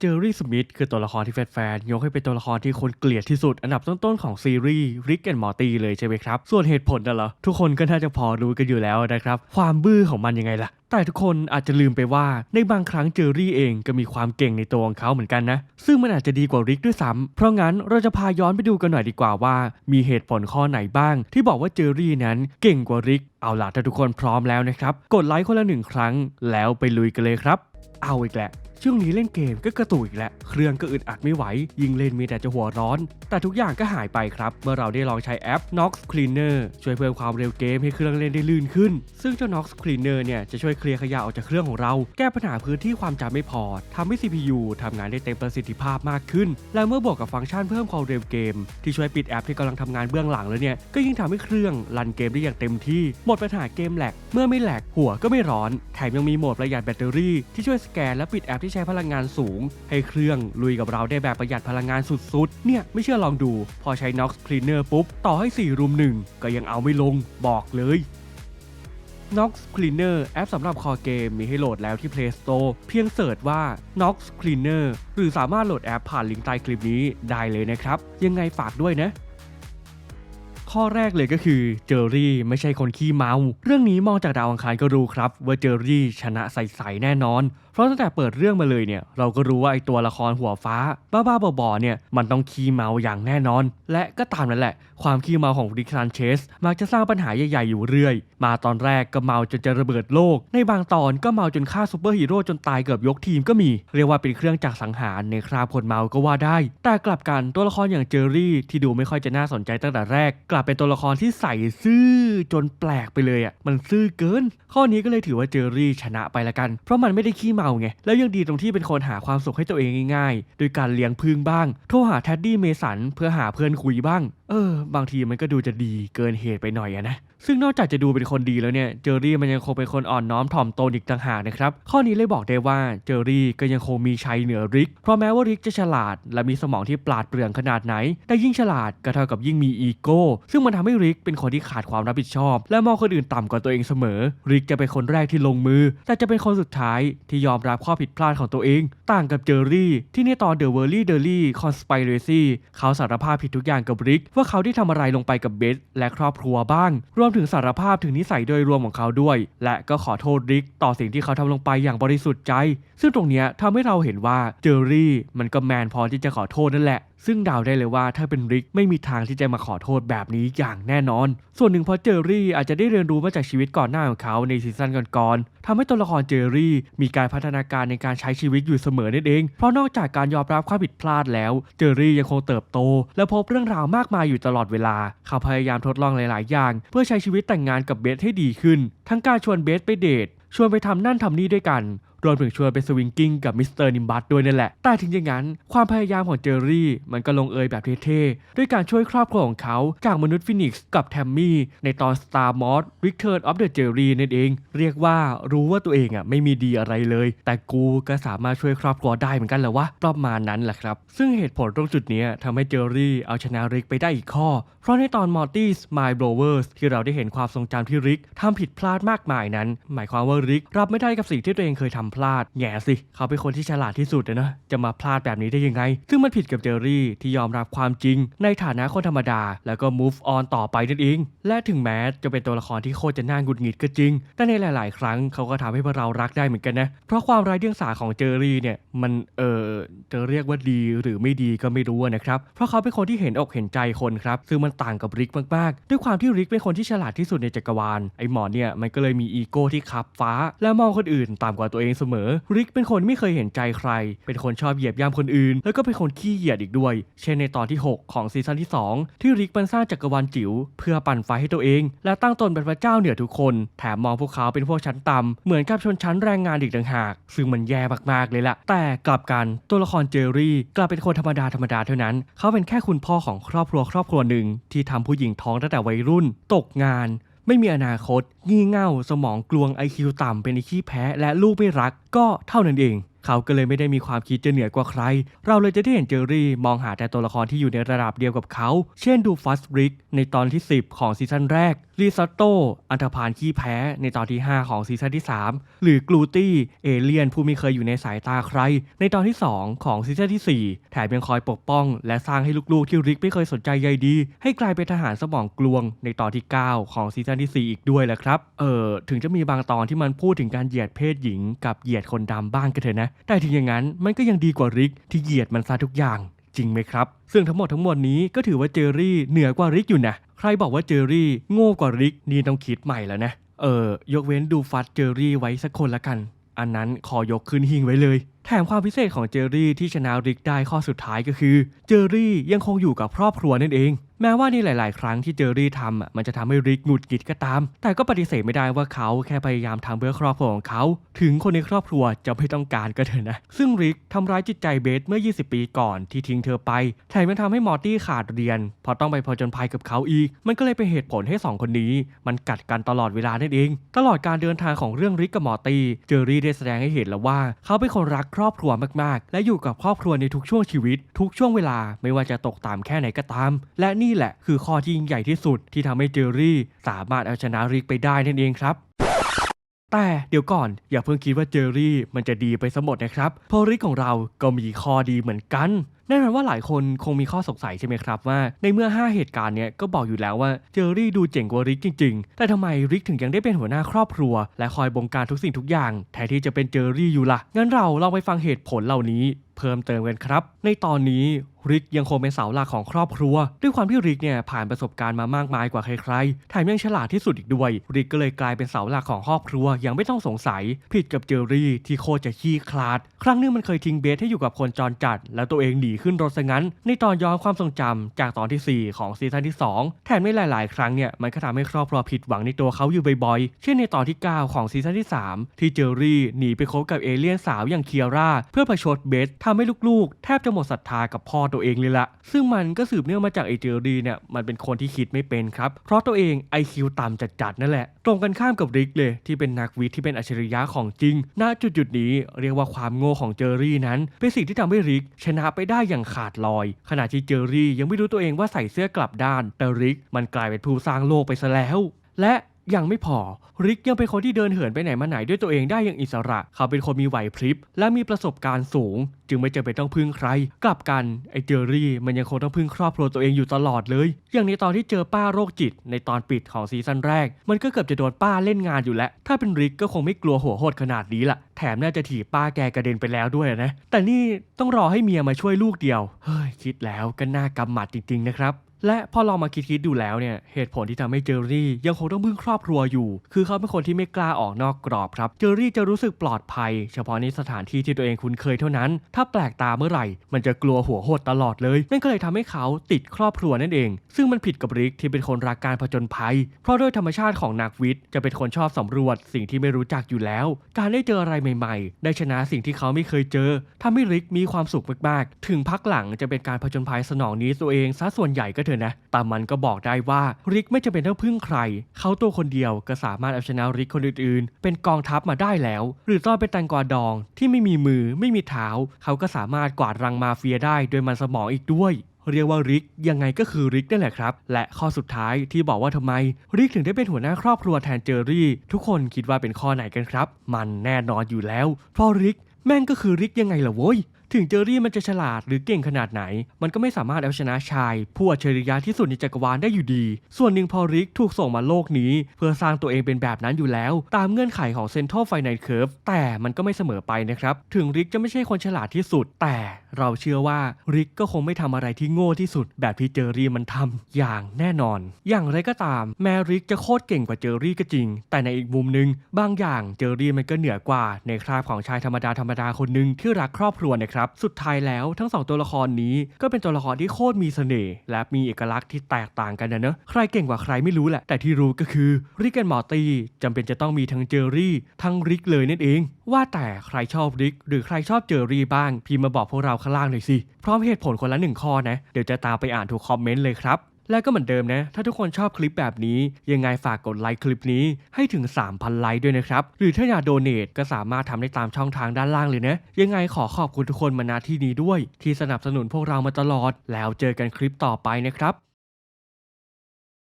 เจอรี่สมิธคือตัวละครที่แฟนๆยกให้เป็นตัวละครที่คนเกลียดที่สุดอันดับต้นๆของซีรีส์ริกแอนด์มอร์ตี้เลยใช่ไหมครับ ส่วนเหตุผลน่ะเหรอ ทุกคนก็น่าจะพอรู้กันอยู่แล้วนะครับ ความบื้อของมันยังไงล่ะ แต่ทุกคนอาจจะลืมไปว่าในบางครั้งเจอรี่เองก็มีความเก่งในตัวของเขาเหมือนกันนะ ซึ่งมันอาจจะดีกว่าริกด้วยซ้ำเพราะงั้นเราจะพาย้อนไปดูกันหน่อยดีกว่าว่า มีเหตุผลข้อไหนบ้าง ที่บอกว่าเจอรี่นั้นเก่งกว่าริกเอาล่ะถ้าทุกคนพร้อมแล้วนะครับกดไลค์คนละหนึ่งครั้ง แล้วไปลุยกันเลยครับ เอาอีกแหละช่วงนี้เล่นเกมก็กระตุกอีกแล้วเครื่องก็อึดอัดไม่ไหว ยิงเล่นมีแต่จะหัวร้อน แต่ทุกอย่างก็หายไปครับ เมื่อเราได้ลองใช้แอป Nox Cleaner ช่วยเพิ่มความเร็วเกมให้เครื่องเล่นได้ลื่นขึ้น ซึ่งเจ้า Nox Cleaner เนี่ยจะช่วยเคลียร์ขยะออกจากเครื่องของเรา แก้ปัญหาพื้นที่ความจำไม่พอทำให้ CPU ทำงานได้เต็มประสิทธิภาพมากขึ้น และเมื่อบวกกับฟังก์ชันเพิ่มความเร็วเกม ที่ช่วยปิดแอปที่กำลังทำงานเบื้องหลังแล้วเนี่ยก็ยิ่งทำให้เครื่องรันเกมได้อย่างเต็มที่หมดปัญหาเกมแหลกเมื่อไม่แหลกหัวก็ไม่ร้อนแถมยังมีโหมดประหยัดแบตเตอรี่ที่ช่วยสแกนและปิดแอปที่ใช้พลังงานสูง ให้เครื่องลุยกับเราได้แบบประหยัดพลังงานสุดๆ เนี่ยไม่เชื่อลองดู พอใช้ Nox Cleaner ปุ๊บ ต่อให้ 4 รุมหนึ่งก็ยังเอาไม่ลงบอกเลย Nox Cleaner แอปสำหรับคอเกมมีให้โหลดแล้วที่ Play Store เพียงเสิร์ชว่า Nox Cleaner หรือสามารถโหลดแอปผ่านลิงก์ใต้คลิปนี้ได้เลยนะครับ ยังไงฝากด้วยนะ ข้อแรกเลยก็คือเจอรี่ไม่ใช่คนขี้เมา เรื่องนี้มองจากดาวอังคารก็รู้ครับ ว่าเจอรี่ชนะใสๆแน่นอน เพราะตั้งแต่เปิดเรื่องมาเลยเนี่ย เราก็รู้ว่าไอตัวละครหัวฟ้า บ้าๆบอๆเนี่ยมันต้องขี้เมาอย่างแน่นอน และก็ตามนั่นแหละ ความขี้เมาของริกซานเชสมักจะสร้างปัญหาใหญ่ๆอยู่เรื่อย มาตอนแรกก็เมาจนจะระเบิดโลก ในบางตอนก็เมาจนฆ่าซูเปอร์ฮีโร่จนตายเกือบยกทีมก็มี เรียกว่าเป็นเครื่องจักรสังหารในคราบคนเมาก็ว่าได้ แต่กลับกันตัวละครอย่างเจอรี่ที่ดูไม่ค่อยจะน่าสนใจตั้งแต่แรกกลับเป็นตัวละครที่ใส่ซื่อจนแปลกไปเลยอะมันซื่อเกิน ข้อนี้ก็เลยถือว่าเจอรี่ชนะไปละกัน เพราะมันไม่ได้ขี้เมาไง แล้วยังดีตรงที่เป็นคนหาความสุขให้ตัวเองง่ายๆ โดยการเลี้ยงพึ่งบ้าง โทรหาแทดดี้เมสันเพื่อหาเพื่อนคุยบ้าง เออ บางทีมันก็ดูจะดีเกินเหตุไปหน่อยอะนะ ซึ่งนอกจากจะดูเป็นคนดีแล้วเนี่ยเจอรี่มันยังคงเป็นคนอ่อนน้อมถ่อมตนอีกต่างหากนะครับข้อนี้เลยบอกได้ว่าเจอรี่ก็ยังคงมีชัยเหนือริก เพราะแม้ว่าริกจะฉลาด และมีสมองที่ปราดเปรื่องขนาดไหน แต่ยิ่งฉลาดก็เท่ากับยิ่งมีอีโก้ ซึ่งมันทำให้ริกเป็นคนที่ขาดความรับผิดชอบ และมองคนอื่นต่ำกว่าตัวเองเสมอ ริกจะเป็นคนแรกที่ลงมือ แต่จะเป็นคนสุดท้ายที่ยอมรับข้อผิดพลาดของตัวเอง ต่างกับเจอรี่ ที่ในตอน The w o r l y d e r l y Conspiracy เรซี่เขาสารภาพผิดทุกอย่างกับริก ว่าเขาได้ทำอะไรลงไปกับเบสและครอบครัวบ้าง รวมถึงสารภาพถึงนิสัยโดยรวมของเขาด้วย และก็ขอโทษริกต่อสิ่งที่เขาทำลงไปอย่างบริสุทธิ์ใจ ซึ่งตรงเนี้ยทำให้เราเห็นว่าเจอรี่มันก็แมนพอที่จะขอโทษนั่นแหละซึ่งเดาได้เลยว่าถ้าเป็นริกไม่มีทางที่จะมาขอโทษแบบนี้อย่างแน่นอน ส่วนหนึ่งเพราะเจอรี่อาจจะได้เรียนรู้มาจากชีวิตก่อนหน้าของเขาในซีซั่นก่อนๆทำให้ตัวละครเจอรี่ มีการพัฒนาการในการใช้ชีวิตอยู่เสมอนั่นเอง เพราะนอกจากการยอมรับความผิดพลาดแล้ว เจอรี่ยังคงเติบโต และพบเรื่องราวมากมายอยู่ตลอดเวลา เขาพยายามทดลองหลาย ๆ อย่าง เพื่อใช้ชีวิตแต่งงานกับเบสให้ดีขึ้น ทั้งการชวนเบสไปเดทชวนไปทำนั่นทำนี่ด้วยกัน รวมถึงชวนไปสวิงกิ้งกับมิสเตอร์นิมบัตด้วยนั่นแหละ แต่ถึงอย่างนั้น ความพยายามของเจอรี่ มันก็ลงเอยแบบเท่ๆ ด้วยการช่วยครอบครัวของเขาจากมนุษย์ฟินิกซ์กับแทมมี่ในตอน Star m o s Return of the Jerry นั่นเอง เรียกว่ารู้ว่าตัวเองอะไม่มีดีอะไรเลย แต่กูก็สามารถช่วยครอบครัวได้เหมือนกันแหละวะประมาณนั้นแหละครับ ซึ่งเหตุผลตรงจุดนี้ทำให้เจอรี่เอาชนะริกไปได้อีกข้อ เพราะในตอน Morty's My Blowers ที่เราได้เห็นความทรงจำที่ริกทำผิดพลาดมากมายนั้น หมายความว่าริกรับไม่ได้กับสิ่งที่ตัวเองเคยทำพลาดแง่สิ เขาเป็นคนที่ฉลาดที่สุดนะจะมาพลาดแบบนี้ได้ยังไง ซึ่งมันผิดกับเจอรี่ที่ยอมรับความจริง ในฐานะคนธรรมดา แล้วก็ move on ต่อไปนั่นเอง และถึงแม้จะเป็นตัวละครที่โคตรจะน่าหงุดหงิดก็จริง แต่ในหลาย ๆ ครั้งเขาก็ทำให้พวกเรารักได้เหมือนกันนะ เพราะความไร้เดียงสาของเจอรี่เนี่ยมันเออจะเรียกว่าดีหรือไม่ดีก็ไม่รู้นะครับ เพราะเขาเป็นคนที่เห็นอกเห็นใจคนครับซึ่งมันต่างกับริกมาก ๆ ด้วยความที่ริกเป็นคนที่ฉลาดที่สุดในจักรวาลไอ้หมอเนี่ยมันก็เลยมีอีโก้ที่ขับฟ้า และมองคนอื่นต่ำกว่าตัวเองเสมอ ริกเป็นคนไม่เคยเห็นใจใคร เป็นคนชอบเหยียบย่ำคนอื่น แล้วก็เป็นคนขี้เหยียดอีกด้วย เช่นในตอนที่ 6 ของซีซั่นที่ 2 ที่ริกมันสร้างจักรวาลจิ๋วเพื่อปั่นไฟให้ตัวเอง และตั้งตนเป็นพระเจ้าเหนือทุกคน แถมมองพวกเขาเป็นพวกชั้นต่ำเหมือนกับชนชั้นแรงงานอีกต่างหาก ซึ่งมันแย่มากๆเลยล่ะ แต่กลับกันตัวละครเจอรี่ กลับเป็นคนธรรมดาธรรมดาเท่านั้น เขาเป็นแค่คุณพ่อของครอบครัวครอบครัวหนึ่งที่ทำผู้หญิงท้องตั้งแต่วัยรุ่น ตกงาน ไม่มีอนาคต งี่เง่า สมองกลวงไอคิวต่ำ เป็นไอขี้แพ้ และลูกไม่รัก ก็เท่านั้นเอง เขาก็เลยไม่ได้มีความคิดจะเหนือกว่าใคร เราเลยจะได้เห็นเจอรี่มองหาแต่ตัวละครที่อยู่ในระดับเดียวกับเขา เช่นดูฟัสริกในตอนที่ 10 ของซีซั่นแรกรีซอตโตอันธพาลขี้แพ้ในตอนที่ 5 ของซีซั่นที่ 3 หรือกลูตี้เอเลียนผู้ไม่เคยอยู่ในสายตาใคร ในตอนที่ 2 ของซีซั่นที่ 4 แถมยังคอยปกป้อง และสร้างให้ลูกๆที่ริกไม่เคยสนใจใยดี ให้กลายเป็นทหารสมองกลวง ในตอนที่ 9 ของซีซั่นที่ 4 อีกด้วยแหละครับ เออถึงจะมีบางตอนที่มันพูดถึงการเหยียดเพศหญิง กับเหยียดคนดำบ้างก็เถอะนะแต่ถึงอย่างนั้นมันก็ยังดีกว่าริกที่เหยียดมันซะทุกอย่างจริงไหมครับ ซึ่งทั้งหมดทั้งมวลนี้ก็ถือว่าเจอรี่เหนือกว่าริกอยู่นะ ใครบอกว่าเจอรี่โง่กว่าริกนี่ต้องคิดใหม่แล้วนะ เออ ยกเว้นดูฟัดเจอรี่ไว้สักคนละกัน อันนั้นขอยกขึ้นหิงไว้เลย แถมความพิเศษของเจอรี่ที่ชนะริกได้ข้อสุดท้ายก็คือ เจอรี่ยังคงอยู่กับครอบครัวนั่นเอง แม้ว่าในหลาย ๆ ครั้งที่เจอรี่ทำอะมันจะทำให้ริกหงุดหงิดก็ตาม แต่ก็ปฏิเสธไม่ได้ว่าเขาแค่พยายามทำเพื่อครอบครัวของเขา ถึงคนในครอบครัวจะไม่ต้องการก็เถอะนะ ซึ่งริกทำร้ายจิตใจเบสเมื่อ 20 ปีก่อนที่ทิ้งเธอไปแถมยังทำให้มอร์ตี้ขาดเรียนพราะต้องไปผจญภัยกับเขาอีก มันก็เลยเป็นเหตุผลให้สองคนนี้ มันกัดกันตลอดเวลานั่นเอง ตลอดการเดินทางของเรื่องริกกับมอร์ตี้เจอรี่ได้แสดงให้เห็นแล้วว่า เขาเป็นคนรักครอบครัวมาก ๆ และอยู่กับครอบครัวในทุกช่วงชีวิต ทุกช่วงเวลาไม่ว่าจะตกต่ำแค่ไหนก็ตาม และนี่ี่แหละคือข้อที่ยิ่งใหญ่ที่สุดที่ทำให้เจอรี่ สามารถเอาชนะริกไปได้นั่นเองครับแต่เดี๋ยวก่อนอย่าเพิ่งคิดว่าเจอรี่มันจะดีไปสมหมดนะครับเพราะริกของเราก็มีข้อดีเหมือนกันแน่นอนว่าหลายคนคงมีข้อสงสัยใช่ไหมครับว่า ในเมื่อ 5 เหตุการณ์เนี้ยก็บอกอยู่แล้วว่าเจอรี่ดูเจ๋งกว่าริกจริง ๆ แต่ทำไมริกถึงยังได้เป็นหัวหน้าครอบครัว และคอยบงการทุกสิ่งทุกอย่าง แทนที่จะเป็นเจอรี่อยู่ล่ะงั้นเราลองไปฟังเหตุผลเหล่านี้ เพิ่มเติมกันครับ ในตอนนี้ริกยังคงเป็นเสาหลักของครอบครัว ด้วยความที่ริกเนี่ยผ่านประสบการณ์มามากมายกว่าใครๆแถมยังฉลาดที่สุดอีกด้วย ริกก็เลยกลายเป็นเสาหลักของครอบครัวอย่างไม่ต้องสงสัย ผิดกับเจอรี่ที่โคตรจะขี้คลาด ครั้งหนึงมันเคยทิ้งเบสให้อยู่กับคนจรจัด แล้วตัวเองหนีขึ้นรถซะงั้น ในตอนย้อนความทรงจำจากตอนที่ 4 ของซีซั่นที่ 2 แถมในหลาย ๆ ครั้งเนี่ยมันก็ทำให้ครอบครัวผิดหวังในตัวเขาอยู่บ่อยๆ เช่นในตอนที่ 9 ของซีซั่นที่ 3 ที่เจอรี่หนีไปคบกับเอเลี่ยนสาวอย่างเคียร่าเพื่อประชดเบสทำให้ลูกๆ แทบจะหมดศรัทธากับพ่อตัวเองเลยละซึ่งมันก็สืบเนื่องมาจากไอเจอรี่เนี่ยมันเป็นคนที่คิดไม่เป็นครับ เพราะตัวเอง IQ ต่ำจัดๆนั่นแหละ ตรงกันข้ามกับริกเลย ที่เป็นนักวิทย์ที่เป็นอัจฉริยะของจริง ณจุดๆนี้เรียกว่าความโง่ของเจอรี่นั้น เป็นสิ่งที่ทำให้ริก ชนะไปได้อย่างขาดลอย ขณะที่เจอรี่ยังไม่รู้ตัวเองว่าใส่เสื้อกลับด้าน แต่ริกมันกลายเป็นผู้สร้างโลกไปซะแล้ว และ ยังไม่พอ ริกยังเป็นคนที่เดินเหินไปไหนมาไหนด้วยตัวเองได้อย่างอิสระ เขาเป็นคนมีไหวพริบ และมีประสบการณ์สูง จึงไม่จำเป็นต้องพึ่งใคร กลับกันไอเจอรี่มันยังคงต้องพึ่งครอบครัวตัวเองอยู่ตลอดเลย อย่างในตอนที่เจอป้าโรคจิต ในตอนปิดของซีซั่นแรก มันก็เกือบจะโดนป้าเล่นงานอยู่แล้ว ถ้าเป็นริกก็คงไม่กลัวหัวโหดขนาดนี้ละแถมน่าจะถีบป้าแกกระเด็นไปแล้วด้วยนะ แต่นี่ต้องรอให้เมียมาช่วยลูกเดียว เฮ้ยคิดแล้วก็น่ากำหมัดจริงๆนะครับ และพอลองมาคิดๆดูแล้วเนี่ยเหตุผลที่ทำให้เจอรี่ยังคงต้องพึ่งครอบครัวอยู่ คือเขาเป็นคนที่ไม่กล้าออกนอกกรอบครับ เจอรี่จะรู้สึกปลอดภัย เฉพาะในสถานที่ที่ตัวเองคุ้นเคยเท่านั้น ถ้าแปลกตาเมื่อไหร่ มันจะกลัวหัวโหดตลอดเลย นั่นก็เลยทำให้เขาติดครอบครัวนั่นเอง ซึ่งมันผิดกับริกที่เป็นคนรักการผจญภัย เพราะด้วยธรรมชาติของนักวิทย์จะเป็นคนชอบสำรวจ สิ่งที่ไม่รู้จักอยู่แล้ว การได้เจออะไรใหม่ ๆ ได้ชนะสิ่งที่เขาไม่เคยเจอทำให้ริกมีความสุขมากๆ ถึงพักหลังจะเป็นการผจญภัยสนองนี้ตัวเองซะส่วนใหญ่ก็เถอะนะแต่มันก็บอกได้ว่าริกไม่จำเป็นต้องพึ่งใคร เขาตัวคนเดียวก็สามารถเอาชนะริกคนอื่นๆ เป็นกองทัพมาได้แล้ว หรือตอนเป็นแตงกวาดองที่ไม่มีมือไม่มีเท้า เขาก็สามารถกวาดรังมาเฟียได้โดยมันสมองอีกด้วยเรียกว่าริกยังไงก็คือริกนั่นแหละครับ และข้อสุดท้ายที่บอกว่าทำไม ริกถึงได้เป็นหัวหน้าครอบครัวแทนเจอรี่ ทุกคนคิดว่าเป็นข้อไหนกันครับ มันแน่นอนอยู่แล้ว เพราะริกแม่งก็คือริกยังไงล่ะโว้ย ถึงเจอรี่มันจะฉลาดหรือเก่งขนาดไหน มันก็ไม่สามารถเอาชนะชาย ผู้อัจฉริยะที่สุดในจักรวาลได้อยู่ดี ส่วนหนึ่งพอริกถูกส่งมาโลกนี้ เพื่อสร้างตัวเองเป็นแบบนั้นอยู่แล้ว ตามเงื่อนไขของ Central Finite Curve แต่มันก็ไม่เสมอไปนะครับ ถึงริกจะไม่ใช่คนฉลาดที่สุดแต่ เราเชื่อว่าริกก็คงไม่ทำอะไรที่โง่ที่สุด แบบที่เจอรี่มันทำอย่างแน่นอน อย่างไรก็ตาม แม้ริกจะโคตรเก่งกว่าเจอรี่ก็จริง แต่ในอีกมุมหนึง บางอย่างเจอรี่มันก็เหนือกว่า ในคราบของชายธรรมดาธรรมดาคนหนึ่งที่รักครอบครัวนะครับ สุดท้ายแล้วทั้งสองตัวละครนี้ก็เป็นตัวละครที่โคตรมีเสน่ห์และมีเอกลักษณ์ที่แตกต่างกันนะเนอะใครเก่งกว่าใครไม่รู้แหละ แต่ที่รู้ก็คือริกแอนมอร์ตี้จำเป็นจะต้องมีทั้งเจอรี่ ทั้งริกเลยนั่นเอง ว่าแต่ใครชอบริก หรือใครชอบเจอรี่บ้างพิมพ์มาบอกพวกเราข้างล่างหน่อยสิ พร้อมเหตุผลคนละหนึ่งข้อนะ เดี๋ยวจะตามไปอ่านทุกคอมเมนต์เลยครับ และก็เหมือนเดิมนะ ถ้าทุกคนชอบคลิปแบบนี้ ยังไงฝากกดไลค์คลิปนี้ให้ถึง 3,000 ไลค์ด้วยนะครับ หรือถ้าอยากโดเนทก็สามารถทำได้ตามช่องทางด้านล่างเลยนะ ยังไงขอขอบคุณทุกคนมาณที่นี้ด้วย ที่สนับสนุนพวกเรามาตลอด แล้วเจอกันคลิปต่อไปนะครับ